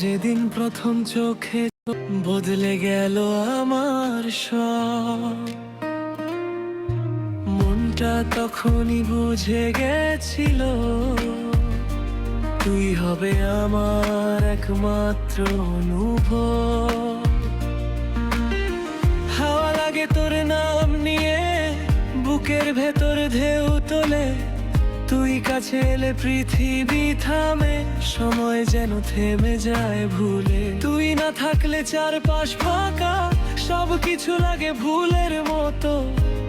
যেদিন প্রথম চোখে বদলে গেল আমার সব। মনটা তখনই বুঝে গেছিল, তুই হবে আমার একমাত্র অনুভব। হাওয়া লাগে তোর নাম নিয়ে, বুকের ভেতর ঢেউ তোলে তুই কাছে এলে পৃথিবী থামে, সময় যেন থেমে যায় ভুলে। তুই না থাকলে চারপাশ ফাঁকা সব কিছু লাগে ভুলের মতো।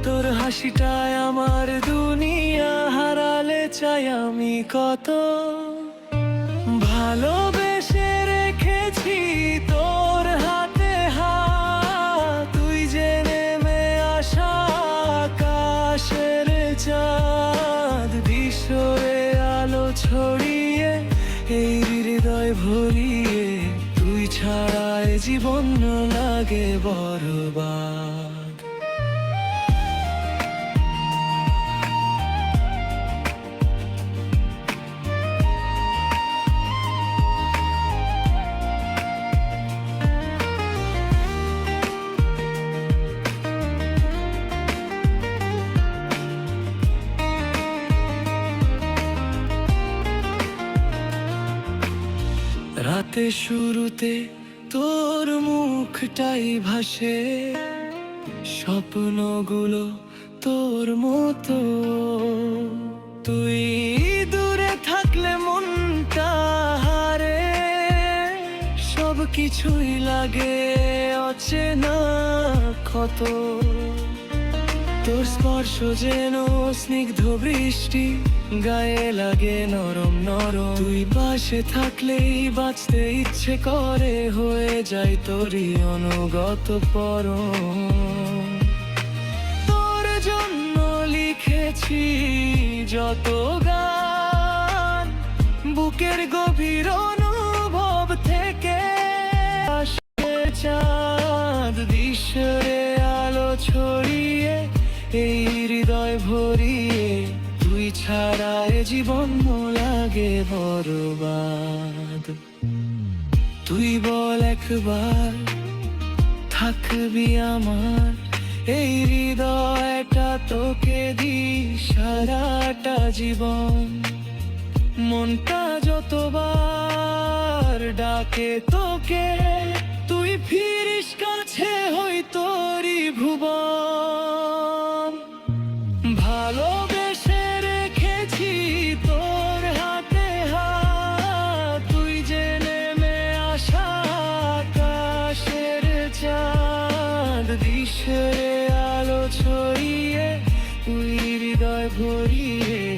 তোর হাসিটায় আমার দুনিয়া, হারালে চাই আমি কত। ভরিয়ে তুই ছাড়ায় জীবন লাগে বরবাদ। রাতে শুরুতে তোর মুখটাই ভাসে। স্বপ্নগুলো তোর মতো। তুই দূরে থাকলে মনটা হারে। সব কিছুই লাগে অচেনা ক্ষত। তোর স্পর্শ যেন স্নিগ্ধ বৃষ্টি, গায়ে লাগে নরম নরম। তুই পাশে থাকলেই বাঁচতে ইচ্ছে করে, হয়ে যায় তোরই অনুগত পর তোর জন্য লিখেছি যত গান, বুকের গভীর এই হৃদয় ভরিয়ে তুই ছাড়া এ জীবন লাগে বরবাদ। তুই বল একবার, থাকবি আমার, এই হৃদয়টা তোকে দি সারাটা জীবন। মনটা যতবার ডাকে তোকে, তুই ফিরিস কাছে হই তোরই ভুবন দিশরে আলো ছড়িয়ে তুই হৃদয় ভরিয়ে